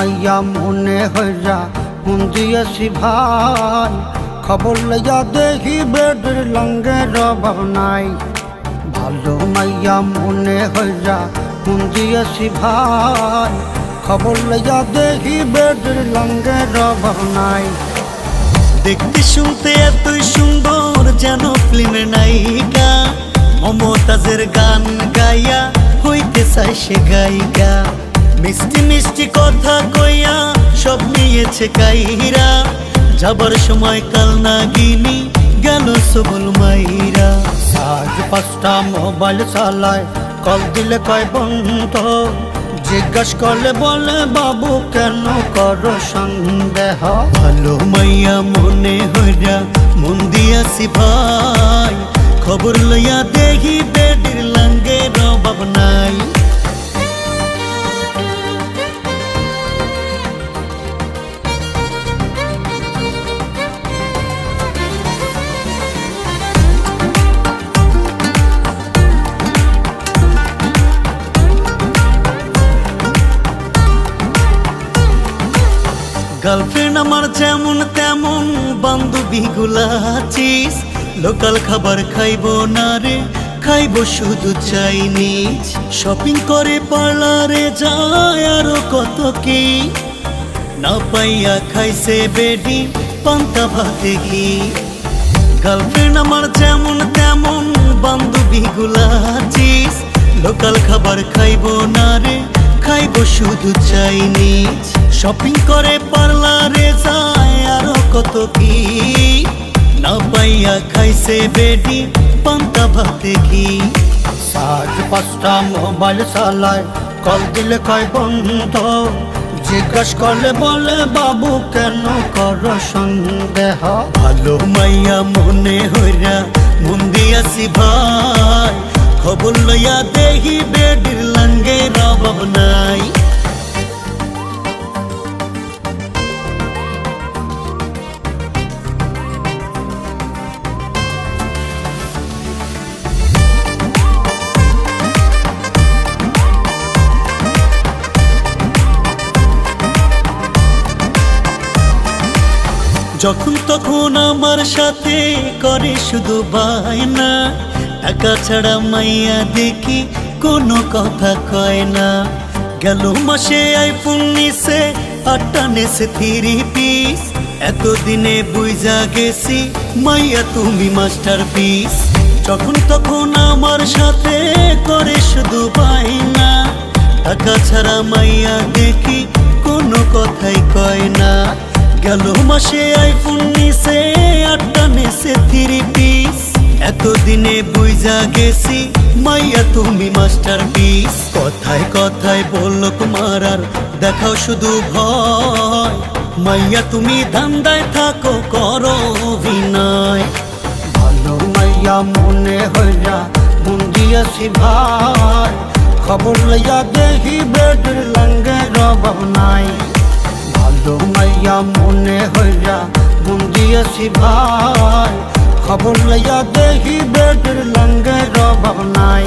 মাইয়া মনে হইয়া মন দিয়েছি ভাই খবর লইয়া দেখি বেডের লঙ্গের অভাব নাই। ভালো মাইয়া মনে হইয়া মন দিয়েছি ভাই খবর লইয়া দেখি বেডের লঙ্গের অভাব নাই। দেখতে শুনতে এতই সুন্দর যেন ফিল্মের নায়িকা, মমতাজের গান গাইয়া হইতে চাই সে গায়িকা। মিষ্টি মিষ্টি কথা কইয়া সব নিয়েছে কাইরা। যাবার সময় কাল নাগিনি গেল সবল মাইরা। আজ পাঁচটা মোবাইল চালায় কল দিলে কয় বন্ধ জিজ্ঞাস করলে বলে বাবু কেন করো সন্দেহ? ভালো মাইয়া মনে হইরা মন দিয়াছি ভাই খবর লইয়া দেখি বেডির লাঙ্গে রবাব নাই। গার্লফ্রেন্ড আমার যেমন তেমন, বান্ধবী গুলাচিস লোকাল খাবার খাইব না রে, খাইবো শুধু চাইনিজ শপিং করে পার্লারে যায় আরও কত কি? না পাইয়া খাইছে বেডি, পান্তা ভাতে কি গার্লফ্রেন্ড আমার যেমন তেমন, বান্ধবী গুলাচিস লোকাল খাবার খাইব না রে, খাইবো শুধু চাইনিজ শপিং করে পার্লারে যায় আরও কত কি? না পাইয়া খাইছে বেডি পান্তা ভাতে ঘি। আজ পাঁচটা মোবাইল চালায় কল দিলে কয় বন্ধ। জিজ্ঞাস করলে বলে বাবু কেন করো সন্দেহ? ভালো মাইয়া মনে হইরা মন দিয়াছি ভাই। খবর লইয়া দেহি বেডির লাঙ্গে রবাব নাই। যখন তখন আমার সাথে করে শুধু বায়না টাকা ছাড়া মাইয়া দেখি কোনো কথা কয় না। গেল মাসে আইফোন নিছে, আটটা নেছে থ্রি পিস। এতদিনে বুঝা গেছি, মাইয়া তুমি মাস্টার পিস। যখন তখন আমার সাথে করে শুধু বায়না টাকা ছাড়া মাইয়া দেখি কোনো কথাই কয় না। গেল মাসে আইফোন নিছে, আটটা নেছে থ্রি পিস এতদিনে বুঝা গেছি, মাইয়া তুমি মাস্টার পিস কথায় কথায় বলল কুমারার দেখাও শুধু ভয়। মাইয়া তুমি ধান্দায় থাকো, করো অভিনয়। ভালো মাইয়া মনে হইয়া মন দিয়েছি ভাই। খবর লইয়া দেখি বেডের লঙ্গে অভাব নাই। মাইয়া মনে হইয়া মন দিয়েছি ভাই। খবর লইয়া দেখি বেটের লঙ্গের অভাব নাই।